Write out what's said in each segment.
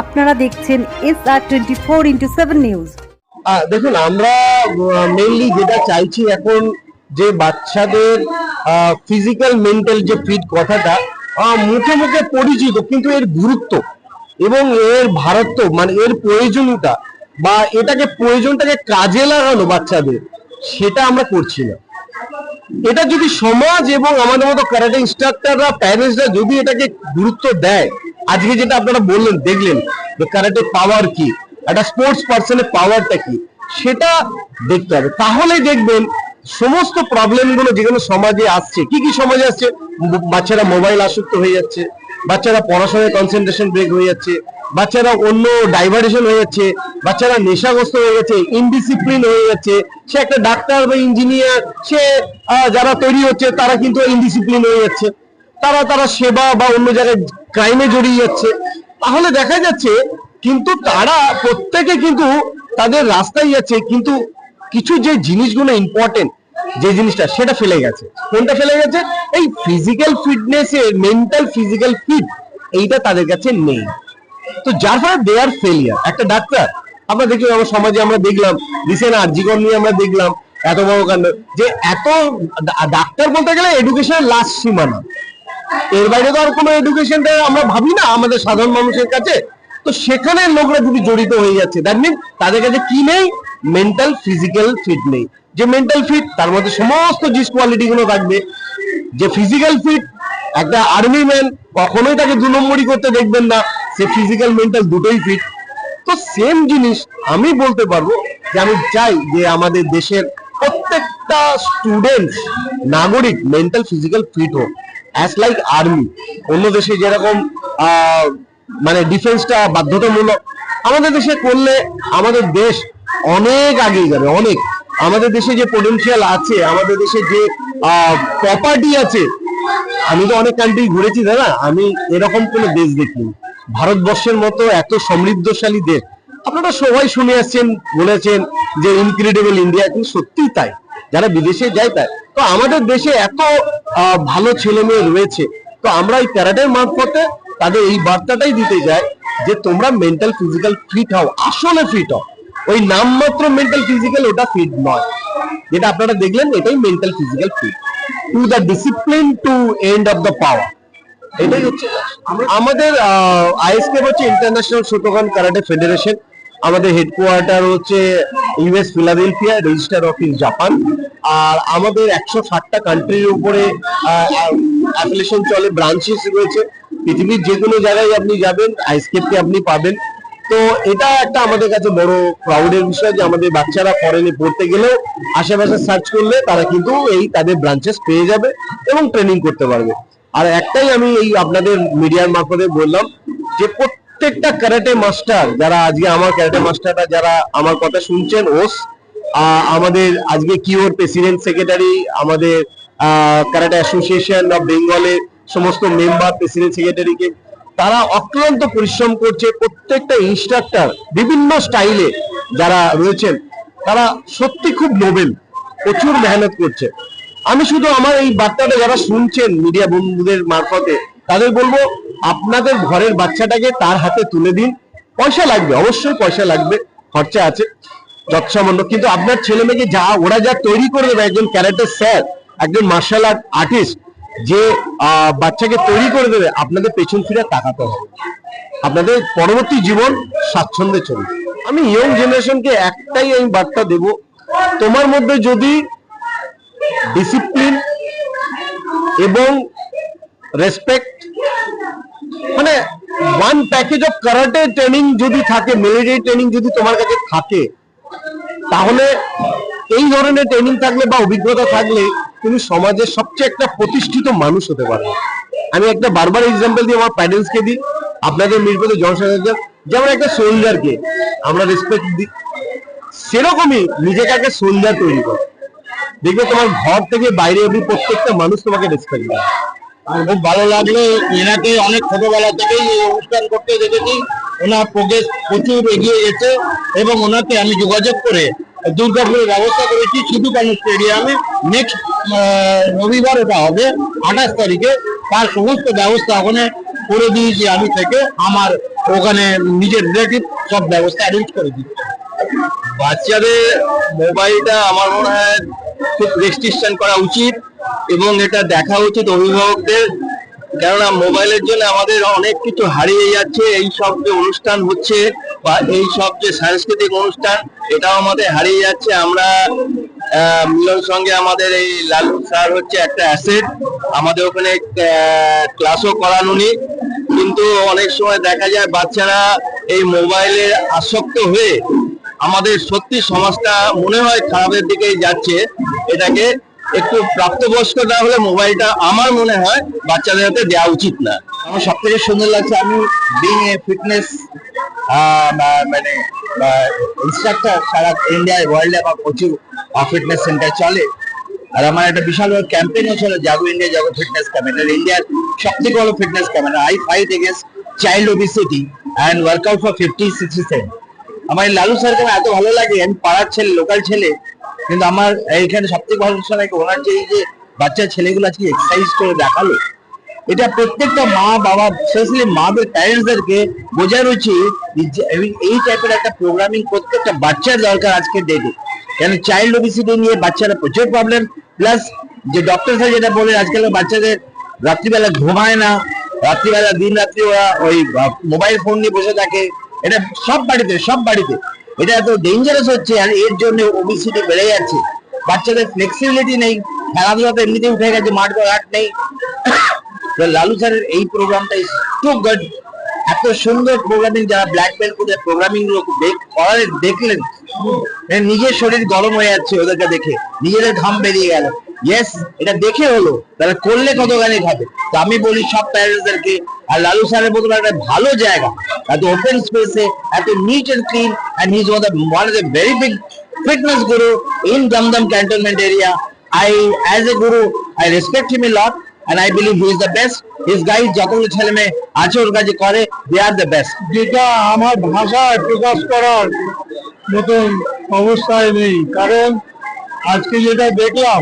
আপনারা দেখছেন S R twenty four into seven news দেখুন, আমরা মেনলি যেটা চাইছি এখন যে বাচ্চাদের ফিজিক্যাল মেন্টাল যে ফিট কথাটা মুখে মুখে পরিচিত, কিন্তু এর গুরুত্ব এবং এর ভারত্ব মানে এর প্রয়োজনীয়তা বা এটাকে প্রয়োজনটাকে কাজে লাগানো বাচ্চাদের, সেটা আমরা করছি না। এটা যদি সমাজ এবং আমাদের মতো ক্যারাটে ইনস্ট্রাক্টররা প্যারেন্টসরা যদি এটাকে গুরুত্ব দেয় আজকে যেটা আপনারা বললেন, দেখলেন যে ক্যারাটে পাওয়ার কি? একটা স্পোর্টস পার্সনের পাওয়ারটা কি? সেটা দেখতে হবে। তাহলে দেখবেন সমস্ত প্রবলেমগুলো যেগুলো সমাজে আসছে, কি কি সমাজে আসছে? বাচ্চারা মোবাইল আসক্ত হয়ে যাচ্ছে, বাচ্চারা পড়াশোনায় কনসেন্ট্রেশন ব্রেক হয়ে যাচ্ছে, বাচ্চারা অন্য ডাইভার্টেশন হয়ে যাচ্ছে, বাচ্চারা নেশাগ্রস্ত হয়ে যাচ্ছে ইনডিসিপ্লিন হয়ে যাচ্ছে। সে একটা ডাক্তার বা ইঞ্জিনিয়ার সে যারা তৈরি হচ্ছে, তারা কিন্তু ইনডিসিপ্লিন হয়ে যাচ্ছে। তারা তারা সেবা বা অন্য জায়গায় ক্রাইমে জড়িয়ে যাচ্ছে। তাহলে দেখা যাচ্ছে কিন্তু তারা প্রত্যেকে কিন্তু তাদের রাস্তায় যাচ্ছে, কিন্তু কিছু যে জিনিসগুলো ইম্পর্টেন্ট যে জিনিসটা, সেটা ফেলে গেছে। কোনটা ফেলে গেছে? এই ফিজিক্যাল ফিটনেস এর মেন্টাল ফিজিক্যাল ফিট এইটা তাদের কাছে নেই। তো যার ফলে দে আর ফেলিয়ার একটা ডাক্তার আমরা দেখলাম আমার সমাজে আমরা দেখলাম রিসেন্ট আর্জিকর নিয়ে আমরা দেখলাম, এত বড় কাণ্ড, যে এত ডাক্তার বলতে গেলে এডুকেশনের লাস্ট সীমানা। এর বাইরে তো আর কোনো এডুকেশনটা আমরা ভাবি না, আমাদের সাধারণ মানুষের কাছে। তো সেখানে লোকরা যদি জড়িত হয়ে যাচ্ছে দ্যাট মিন তাদের কাছে কি নেই? মেন্টাল ফিজিক্যাল ফিট নেই। যে মেন্টাল ফিট তার মধ্যে সমস্ত জিস কোয়ালিটি গুলো থাকবে। যে ফিজিক্যাল ফিট একটা আর্মি ম্যান কখনোই তাকে দু নম্বরই করতে দেখবেন না। সে ফিজিক্যাল মেন্টাল দুটোই ফিট তো সেম জিনিস আমি বলতে পারব যে আমি চাই যে আমাদের দেশের প্রত্যেকটা স্টুডেন্ট নাগরিক মেন্টাল ফিজিক্যাল ফিট হোক। অ্যাজ লাইক আর্মি অন্য দেশে যেরকম মানে ডিফেন্সটা বাধ্যতামূলক, আমাদের দেশে করলে আমাদের দেশ অনেক আগিয়ে যাবে, অনেক। আমাদের দেশে যে পোটেনশিয়াল আছে, আমাদের দেশে যে প্রপার্টি আছে, আমি তো অনেক কান্ট্রি ঘুরেছি দাদা আমি এরকম কোনো দেশ দেখিনি। ভারতবর্ষের মতো এত সমৃদ্ধশালী দেশ। আপনারা সবাই শুনে আসছেন, বলেছেন যে ইনক্রেডিবল ইন্ডিয়া কিন্তু সত্যিই তাই। যারা বিদেশে যায় তাই তো আমাদের দেশে এত ভালো ছেলে মেয়ে রয়েছে। তো আমরা এই প্যারাডাইম মারফতে তাদের এই বার্তাটাই দিতে যাই যে তোমরা মেন্টাল ফিজিক্যাল ফিট হও, আসলে ফিট হও। ওই নামমাত্র মেন্টাল ফিজিক্যাল ওটা ফিট নয়। যেটা আপনারা দেখলেন, এটাই mental physical fit to the discipline to end of the power এটাই হচ্ছে আমাদের আইএসকে হচ্ছে ইন্টারন্যাশনাল শোটোগান কারাটে ফেডারেশন আমাদের হেডকোয়ার্টার হচ্ছে US Philadelphia register office Japan আর আমাদের একশো ষাটটা কান্ট্রির উপরে অ্যাপ্লিকেশন চলে ব্রাঞ্চেস রয়েছে। পৃথিবীর যে কোনো জায়গায় আপনি যাবেন আইসকেপকে আপনি পাবেন। তো এটা একটা আমাদের কাছে বড় প্রাউডের বিষয় যে আমাদের বাচ্চারা ফরেনে পড়তে গেলেও আশেপাশে সার্চ করলে তারা কিন্তু এই তাদের ব্রাঞ্চেস পেয়ে যাবে এবং ট্রেনিং করতে পারবে। আর একটাই আমি এই আপনাদের মিডিয়ার মারফতে বললাম যে প্রত্যেকটা ক্যারাটে মাস্টার যারা আজকে আমার ক্যারাটে মাস্টাররা যারা আমার কথা শুনছেন ওস আমাদের আজকে কিওর প্রেসিডেন্ট সেক্রেটারি আমাদের ক্যারাটে অ্যাসোসিয়েশন অফ বেঙ্গলের সমস্ত মেম্বার প্রেসিডেন্ট সেক্রেটারিকে তারা অক্লান্ত পরিশ্রম করছে। প্রত্যেকটা ইনস্ট্রাক্টর বিভিন্ন স্টাইলে যারা রয়েছেন, তারা সত্যি খুব নোবেল প্রচুর মেহনত করছে। আমি শুধু আমার এই বার্তাটা যারা শুনছেন মিডিয়া বন্ধুদের মারফতে তাদের বলব, আপনাদের ঘরের বাচ্চাটাকে তার হাতে তুলে দিন। পয়সা লাগবে, অবশ্যই পয়সা লাগবে, খরচা আছে, যৎসামান্য। কিন্তু আপনার ছেলে মেয়েকে যা, ওরা যা তৈরি করে দেবে, একজন ক্যারেক্টার স্যার, একজন মার্শাল আর্ট আর্টিস্ট, যে বাচ্চাকে তৈরি করে দেবে, আপনাদের পেছন ফিরে তাকাতে হবে। আপনাদের পরবর্তী জীবন স্বাচ্ছন্দ্যে চলবে। আমি ইয়ং জেনারেশনকে একটাই আমি বার্তা দেব, তোমার মধ্যে যদি ডিসিপ্লিন এবং রেসপেক্ট মানে one package of karate training যদি থাকে মিলিটারি ট্রেনিং যদি তোমার কাছে থাকে, তাহলে এই ধরনের ট্রেনিং থাকলে বা অভিজ্ঞতা থাকলে তুমি সমাজের সবচেয়ে একটা প্রতিষ্ঠিত মানুষ হতে পারবে আমি একটা বারবার এক্সাম্পল দিই আমার প্যারেন্টসকে দিই, আপনাদের মিরপুরে জনসাধারণ যেমন একটা সোলজারকে আমরা রেসপেক্ট দিই, সেরকমই নিজেকে একটা সোলজার তৈরি করো। দেখবে তোমার ঘর থেকে বাইরে অব্দি প্রত্যেকটা মানুষ তোমাকে রেসপেক্ট আর খুব ভালো লাগল। এনাকে অনেক ছোটবেলা থেকেই এই অনুষ্ঠান করতে দেখেছি। ওনার প্রোগ্রেস প্রচুর এগিয়ে গেছে এবং ওনাকে আমি যোগাযোগ করে দুর্গাপুরের ব্যবস্থা করেছি সিধু কানু স্টেডিয়ামে। নেক্সট রবিবার এটা হবে, আঠাশ তারিখে। তার সমস্ত ব্যবস্থা ওখানে করে দিয়েছি আমি থেকে। আমার ওখানে নিজের রিলেটিভ সব ব্যবস্থা অ্যারেঞ্জ করে দিচ্ছে বাচ্চাদের মোবাইলটা আমার মনে হয় খুব রেস্ট্রিকশন করা উচিত। এবং এটা দেখা উচিত অভিভাবকদের, কেননা মোবাইলের জন্য আমাদের অনেক কিছু হারিয়ে যাচ্ছে। এই সব যে অনুষ্ঠান হচ্ছে বা এই সব যে সাংস্কৃতিক অনুষ্ঠান, এটাও আমাদের হারিয়ে যাচ্ছে। আমরা মিলন সঙ্গে আমাদের এই লালু স্যার হচ্ছে একটা অ্যাসেট। আমাদের ওখানে ক্লাসও করান উনি। কিন্তু অনেক সময় দেখা যায় বাচ্চারা এই মোবাইলে আসক্ত হয়ে আমাদের সত্যি সমাজটা মনে হয় খারাপের দিকেই যাচ্ছে। এটাকে একটু প্রাপ্তবয়স্ক না হলে মোবাইলটা আমার মনে হয় বাচ্চাদের হাতে দেওয়া উচিত না। আমার সব থেকে সুন্দর লাগছে আমি বিং এ ফিটনেস মানে ইনস্ট্রাক্টর সারা ইন্ডিয়ায় ওয়ার্ল্ডে আমার প্রচুর ফিটনেস সেন্টার চলে। আর আমার একটা বিশাল বড় ক্যাম্পেইনও ছিল Jago India Jago fitness campaign ইন্ডিয়ার সব থেকে বড় fitness campaign I fight against child obesity and workout for fifty sixty seven আমার লালু স্যারকে এত ভালো লাগে, আমি পাড়ার ছেলে লোকাল ছেলে কিন্তু আমার এইখানে সব থেকে ভালো বিষয় লাগে ওনার যে এই যে বাচ্চা ছেলেগুলো আজকে এক্সারসাইজ করে দেখাল, এটা প্রত্যেকটা মা বাবা স্পেশালি মাদের প্যারেন্টসদেরকে বোঝার উচিত এই- টাইপের একটা প্রোগ্রামিং প্রত্যেকটা বাচ্চার দরকার আজকের ডেটে কেন চাইল্ড ওবিসিটি নিয়ে বাচ্চারা প্রচুর প্রবলেম প্লাস যে ডক্টর স্যার যেটা বলে আজকাল বাচ্চাদের রাত্রিবেলা ঘুমায় না, রাত্রিবেলা দিন রাত্রি ওরা ওই মোবাইল ফোন নিয়ে বসে থাকে, এটা সব বাড়িতে সব বাড়িতে। এটা এত ডেঞ্জারাস হচ্ছে আর এর জন্য ওবিসিটি বেড়ে যাচ্ছে। বাচ্চাদের ফ্লেক্সিবিলিটি নেই খেলাধুলা তো এমনিতেই উঠে গেছে, মাঠ ঘাট নেই। লালু স্যারের এই প্রোগ্রামটা ইজ টু গুড এত সুন্দর প্রোগ্রামিং যারা ব্ল্যাক বেল্ট করে প্রোগ্রামিংগুলো করার দেখলেন। নিজের শরীর গরম হয়ে যাচ্ছে ওদেরকে দেখে। নিজেদের ঘাম বেরিয়ে গেল। ইয়েস এটা দেখে হলো। তাহলে করলে কতখানি হবে তো আমি বলি সব প্যারেন্টসদেরকে আর লালু স্যারের মতো একটা ভালো জায়গা এত ওপেন স্পেসে এত neat and clean and he is one one of the very big fitness guru in Damdam cantonment area. I, as a guru, I respect him a lot and I believe he is the best. His guys যতগুলো ছেলে মেয়ে আছে ওর কাছে করে they are the best. যেটা আমার ভাষায় প্রকাশ করার মতন অবস্থায় নেই কারণ আজকে যেটা দেখলাম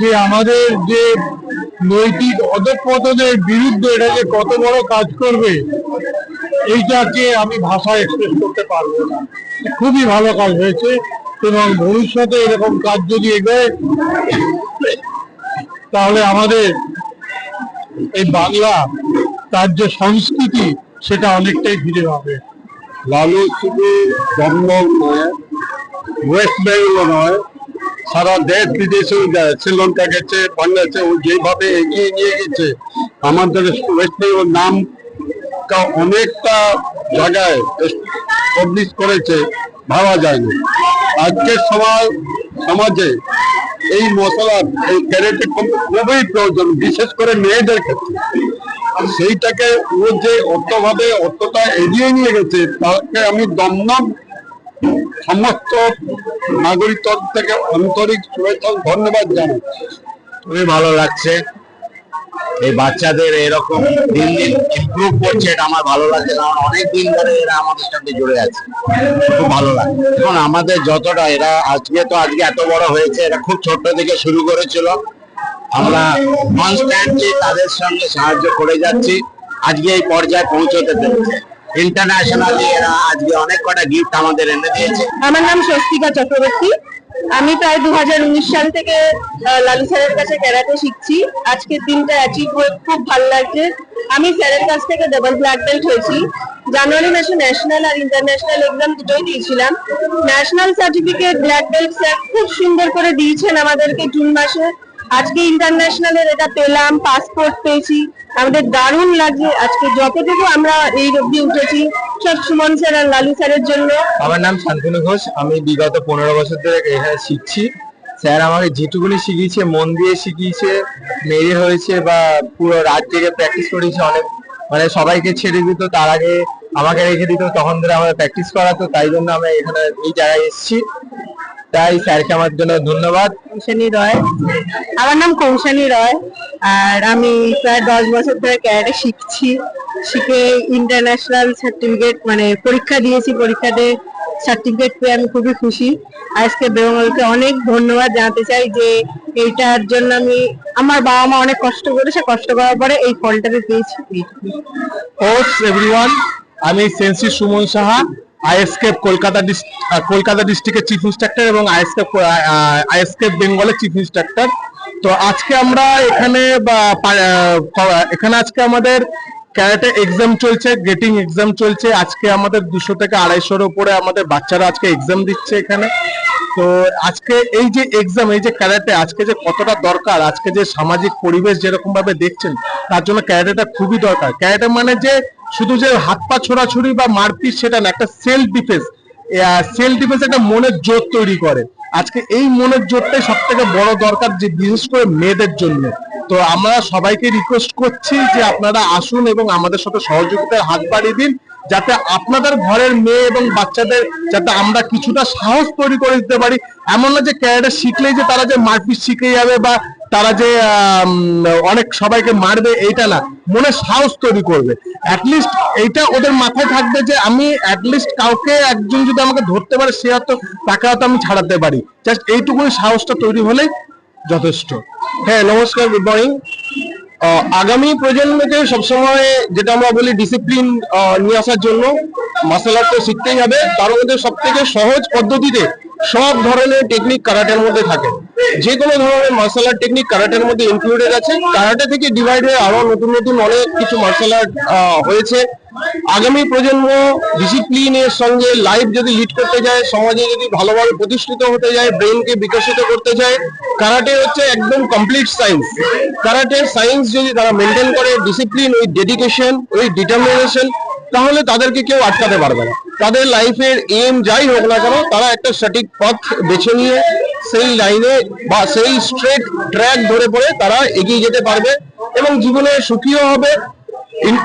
যে আমাদের যে নৈতিক অধঃপতনের বিরুদ্ধে এটা যে কত বড় কাজ করবে, এইটাকে আমি ভাষায় এক্সপ্রেস করতে পারব না। খুবই ভালো কাজ হয়েছে এবং ভবিষ্যতে এরকম কাজ যদি এগোয়, তাহলে আমাদের এই বাংলা তার যে সংস্কৃতি সেটা অনেকটাই ফিরে পাবে। লালু শুধু দমদম নয় ওয়েস্ট বেঙ্গল নয় সারা দেশ বিদেশে শ্রীলঙ্কা গেছে বাংলাদেশে ও যেভাবে এগিয়ে নিয়ে গেছে, আমাদের ওয়েস্ট বেঙ্গল নাম অনেকটা জায়গায় করেছে, ভাবা যায়নি। আজকের সমাজ, সমাজে এই মশলা, এই ক্যারেটে খুবই প্রয়োজন, বিশেষ করে মেয়েদের ক্ষেত্রে। সেইটাকে ও যে অতভাবে অতটা এগিয়ে নিয়ে গেছে, তাকে আমি দমদম সমস্ত নাগরিক তরফ থেকে আন্তরিক শুভেচ্ছা ধন্যবাদ জানাই। খুবই ভালো লাগছে। এই বাচ্চাদের এরকম দিন দিন ইমপ্রুভ করছে, এটা আমার ভালো লাগছে কারণ অনেক দিন ধরে এরা আমাদের সাথে জুড়ে আছে। খুব ভালো লাগে এখন আমাদের যতটা এরা আজকে তো আজকে এত বড় হয়েছে, এরা খুব ছোট থেকে শুরু করেছিল। আমরা কনস্ট্যান্টলি তাদের সঙ্গে সাহায্য করে যাচ্ছি। আজকে এই পর্যায়ে পৌঁছতে পেরেছে। ইন্টারন্যাশনালি আজকে অনেক কটা গিফট আমাদের এনে দিয়েছে। আমার নাম স্বস্তিকা চক্রবর্তী। আমি প্রায় দু সাল থেকে লালু স্যারের কাছে ক্যারাটে শিখছি। আজকের দিনটা অ্যাচিভ হয়ে খুব ভালো লাগছে। আমি স্যারের কাছ থেকে ডাবল ব্ল্যাক বেল্ট হয়েছি। জানুয়ারি মাসে ন্যাশনাল আর ইন্টারন্যাশনাল এক্সাম দুটোই দিয়েছিলাম। National certificate black belt sir খুব সুন্দর করে দিয়েছেন আমাদেরকে জুন মাসে। আজকে ইন্টারন্যাশনালের এটা পেলাম পাসপোর্ট পেয়েছি। আমাদের দারুণ লাগছে আজকে। যতটুকু আমরা এই অব্দি উঠেছি, সব সুমন স্যার আর লালু স্যারের জন্য। আমার নাম শান্তনু ঘোষ। আমি বিগত পনেরো বছর ধরে এখানে শিখছি। স্যার আমাকে যেটুকুনি শিখিয়েছে, মন দিয়ে শিখিয়েছে, মেরে হয়েছে বা পুরো রাত জেগে প্র্যাকটিস করেছে অনেক। মানে সবাইকে ছেড়ে দিত, তার আগে আমাকে রেখে দিত, তখন ধরে আমাদের প্র্যাকটিস করাতো, তাই জন্য আমরা এখানে এই জায়গায় এসেছি। তাই স্যারকে আমার জন্য ধন্যবাদ। কৌশানী রয়। আমার নাম কৌশানী রয়। আর আমি প্রায় দশ বছর ধরে ক্যারাটে শিখছি। শিখে ইন্টারন্যাশনাল সার্টিফিকেট মানে পরীক্ষা দিয়েছি পরীক্ষাতে সার্টিফিকেট পেয়ে আমি খুবই খুশি। আজকে বেঙ্গলকে অনেক ধন্যবাদ জানাতে চাই যে এইটার জন্য আমি আমার বাবা মা অনেক কষ্ট করেছে কষ্ট করার পরে এই ফলটাকে পেয়েছি। আমি সেন্সি সুমন সাহা। আইএসকেপ কলকাতা কলকাতা ডিস্ট্রিক্টের চিফ ইন্সট্রাক্টর এবং আইএসকেপ আইএসকেপ বেঙ্গলের চিফ ইন্সট্রাক্টর তো আজকে আমরা এখানে এখানে আজকে আমাদের ক্যারাটে এক্সাম চলছে গেটিং এক্সাম চলছে। আজকে আমাদের দুশো থেকে আড়াইশোর উপরে আমাদের বাচ্চারা আজকে এক্সাম দিচ্ছে এখানে। তো আজকে এই যে এক্সাম এই যে ক্যারাটে, আজকে যে কতটা দরকার, আজকে যে সামাজিক পরিবেশ যেরকম ভাবে দেখছেন, তার জন্য ক্যারাটেটা খুবই দরকার। ক্যারাটে মানে যে শুধু যে হাত পা ছোড়াছুড়ি বা মারপিট সেটা না, একটা সেলফ ডিফেন্স সেলফ ডিফেন্স একটা মনের জোর তৈরি করে। আজকে এই মনের জোরটাই সব থেকে বড় দরকার যে বিশেষ করে মেয়েদের জন্য। তো আমরা সবাইকে রিকোয়েস্ট করছি যে আপনারা আসুন এবং আমাদের সাথে সহযোগিতার হাত বাড়িয়ে দিন, যাতে আপনাদের ঘরের মেয়ে এবং বাচ্চাদের যাতে আমরা কিছুটা সাহস তৈরি করে দিতে পারি। এমন না যে ক্যারাটে শিখলেই যে তারা যে মারপিট শিখে যাবে বা তারা যে অনেক সবাইকে মারবে এইটা না, মনে সাহস তৈরি করবে। অ্যাটলিস্ট এইটা ওদের মাথায় থাকবে যে আমি অ্যাটলিস্ট কাউকে একজন যদি আমাকে ধরতে পারে, সে হয়তো তাকে হয়তো আমি ছাড়াতে পারি। জাস্ট এইটুকুনি সাহসটা তৈরি হলেই যথেষ্ট। হ্যাঁ নমস্কার গুড মর্নিং আগামী প্রজন্মকে সবসময় যেটা আমরা বলি ডিসিপ্লিন নিয়ে আসার জন্য মার্শাল আর্ট তো শিখতেই হবে। তার মধ্যে সব থেকে সহজ পদ্ধতিতে সব ধরনের টেকনিক কারাটের মধ্যে থাকে। যে কোনো ধরনের মার্শাল আর্ট টেকনিক কারাটের মধ্যে ইনক্লুডেড আছে। কারাটে থেকে ডিভাইড হয়ে আরও নতুন নতুন অনেক কিছু মার্শাল আর্ট হয়েছে। আগামী প্রজন্ম ডিসিপ্লিনের সঙ্গে লাইফ যদি লিড করতে যায়, সমাজে যদি ভালোভাবে প্রতিষ্ঠিত হতে যায় ব্রেনকে বিকশিত করতে চায় কারাটে হচ্ছে একদম কমপ্লিট সায়েন্স কারাটের সায়েন্স যদি তারা মেনটেন করে ডিসিপ্লিন ওই ডেডিকেশন ওই ডিটারমিনেশন তাহলে তাদেরকে কেউ আটকাতে পারবে না। তাদের লাইফের এম যাই হোক না কেন, তারা একটা সঠিক পথ বেছে নিয়ে সেই লাইনে বা সেই স্ট্রেট ট্র্যাক ধরে পড়ে তারা এগিয়ে যেতে পারবে এবং জীবনে সুখীও হবে।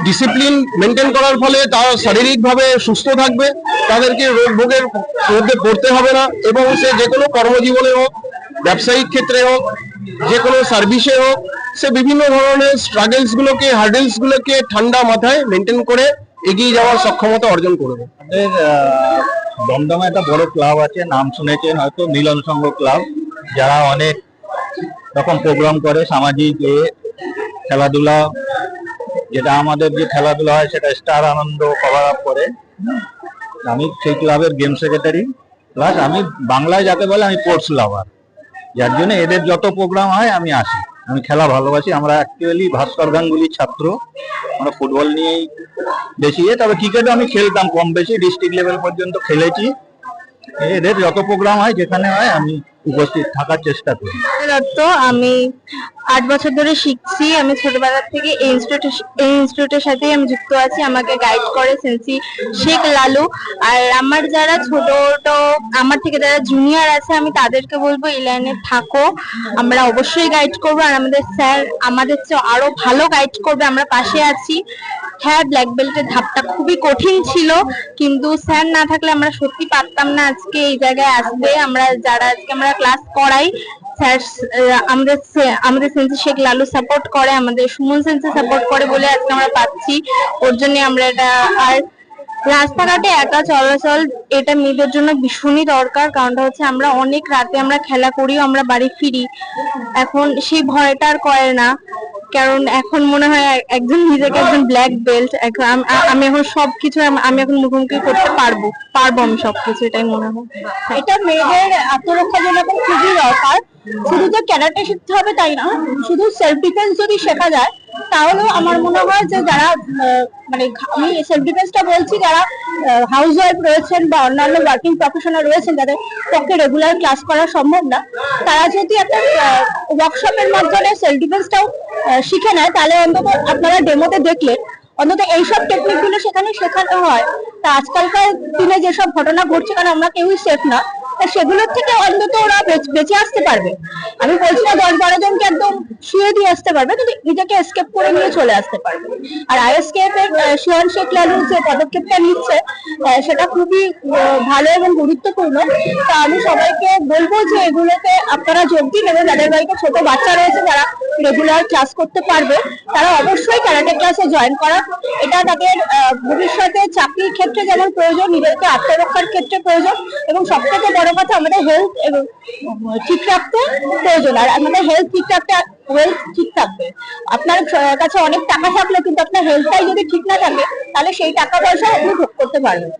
ডিসিপ্লিন মেনটেন করার ফলে তারা শারীরিকভাবে সুস্থ থাকবে। তাদেরকে রোগ ভোগের মধ্যে পড়তে হবে না এবং সে যে কোনো কর্মজীবনে হোক, ব্যবসায়িক ক্ষেত্রে হোক যে কোনো সার্ভিসে হোক, সে বিভিন্ন ধরনের স্ট্রাগলস গুলোকে হার্ডেলস গুলোকে ঠান্ডা মাথায় মেনটেন করে এগিয়ে যাওয়ার সক্ষমতা অর্জন করবে। দমদমে একটা বড় ক্লাব আছে, নাম শুনেছেন হয়তো মিলন সংঘ ক্লাব। যারা অনেক রকম প্রোগ্রাম করে, সামাজিক এ, খেলাধুলা। যেটা আমাদের যে খেলাধুলা হয়, সেটা স্টার আনন্দ কভার আপ করে। আমি সেই ক্লাবের গেম সেক্রেটারি প্লাস আমি বাংলায় যাকে বলে আমি স্পোর্টস লাভার যার জন্য এদের যত প্রোগ্রাম হয়, আমি আসি। আমি খেলা ভালোবাসি। আমরা অ্যাকচুয়ালি ভাস্কর গাঙ্গুলির ছাত্র। আমরা ফুটবল নিয়েই বেশি তবে ক্রিকেটও আমি খেলতাম কম বেশি ডিস্ট্রিক্ট লেভেল পর্যন্ত খেলেছি। এদের যত প্রোগ্রাম হয়, যেখানে হয়, আমি উপস্থিত থাকার চেষ্টা করি। দত্ত, আমি আট বছর ধরে শিখছি। আমি ছোটবেলা থেকে এই ইনস্টিটিউট এই ইনস্টিটিউটের সাথেই আমি যুক্ত আছি। আমাকে গাইড করে সেন্সি শেখ লালু। আর আমার যারা ছোট ছোট আমার থেকে যারা জুনিয়র আছে, আমি তাদেরকে বলব, এই লাইনে থাকো। আমরা অবশ্যই গাইড করব। আর আমাদের স্যার আমাদের চেয়ে আরও ভালো গাইড করবে। আমরা পাশে আছি। হ্যাঁ ব্ল্যাক বেল্টের ধাপটা খুবই কঠিন ছিল। কিন্তু স্যার না থাকলে আমরা সত্যি পারতাম না আজকে এই জায়গায় আসতে। আমরা যারা আজকে আমরা ক্লাস করাই। স্যার আমাদের আমাদের সেন্সি শেখ লালু সাপোর্ট করে, আমাদের সুমন সেন্সি সাপোর্ট করে বলে আজকে আমরা পাচ্ছি। ওর জন্য আমরা এটা, আর রাস্তাঘাটে একা চলাচল, এটা মেয়েদের জন্য ভীষণই দরকার। কারণটা হচ্ছে আমরা অনেক রাতে আমরা খেলা করিও, আমরা বাড়ি ফিরি। এখন সেই ভয়টা আর করে না। কারণ এখন মনে হয় একজন নিজেকে একজন ব্ল্যাক বেল্ট আমি এখন সবকিছু আম- আমি এখন মুখোমুখি করতে পারব পারব আমি সবকিছু এটাই মনে হয়। এটা মেয়েদের আত্মরক্ষার জন্য এখন খুবই দরকার। শুধু যে ক্যারাটে শিখতে হবে তাই না? শুধু সেলফ ডিফেন্স যদি শেখা যায়, তাহলেও আমার মনে হয় যে যারা মানে আমি সেলফ ডিফেন্সটা বলছি যারা হাউস ওয়াইফ রয়েছেন বা অন্যান্য ওয়ার্কিং প্রফেশনাল রয়েছেন, যাদের পক্ষে রেগুলার ক্লাস করা সম্ভব না, তারা যদি একটা ওয়ার্কশপের মাধ্যমে সেলফ ডিফেন্সটাও শিখে নেয়, তাহলে অন্তত আপনারা ডেমোতে দেখলে, অন্তত এইসব টেকনিকগুলো সেখানে শেখানো হয়। তা আজকালকার দিনে যেসব ঘটনা ঘটছে, কারণ আমরা কেউই সেফ না তা সেগুলোর থেকে অন্তত ওরা বেঁচ- আসতে পারবে। আমি বলছি না দশ বারো জনকে একদম শুয়ে দিয়ে আসতে পারবে, কিন্তু নিজেকে এসকেপ করে নিয়ে চলে আসতে পারবে। আর আইএসকেএফ এর শিওন শেখ লালু যে পদক্ষেপটা নিচ্ছে সেটা খুবই ভালো এবং গুরুত্বপূর্ণ। তা আমি সবাইকে বলব যে এগুলোতে আপনারা যোগ দিন এবং যাদের বাড়িতে ছোট বাচ্চা রয়েছে, যারা রেগুলার ক্লাস করতে পারবে, তারা অবশ্যই ক্যারাটে ক্লাসে জয়েন করা এটা তাদের ভবিষ্যতে চাকরির ক্ষেত্রে যেমন প্রয়োজন, নিজেদেরকে আত্মরক্ষার ক্ষেত্রে প্রয়োজন এবং সব থেকে বড় কথা আমাদের হেলথ এবং ঠিক রাখতে প্রয়োজন আর আমাদের হেলথ ঠিক রাখতে ওয়েলথ ঠিক থাকবে আপনার কাছে অনেক টাকা থাকলে কিন্তু আপনার হেলথটাই যদি ঠিক না থাকে, তাহলে সেই টাকা পয়সা আপনি ভোগ করতে পারবেন।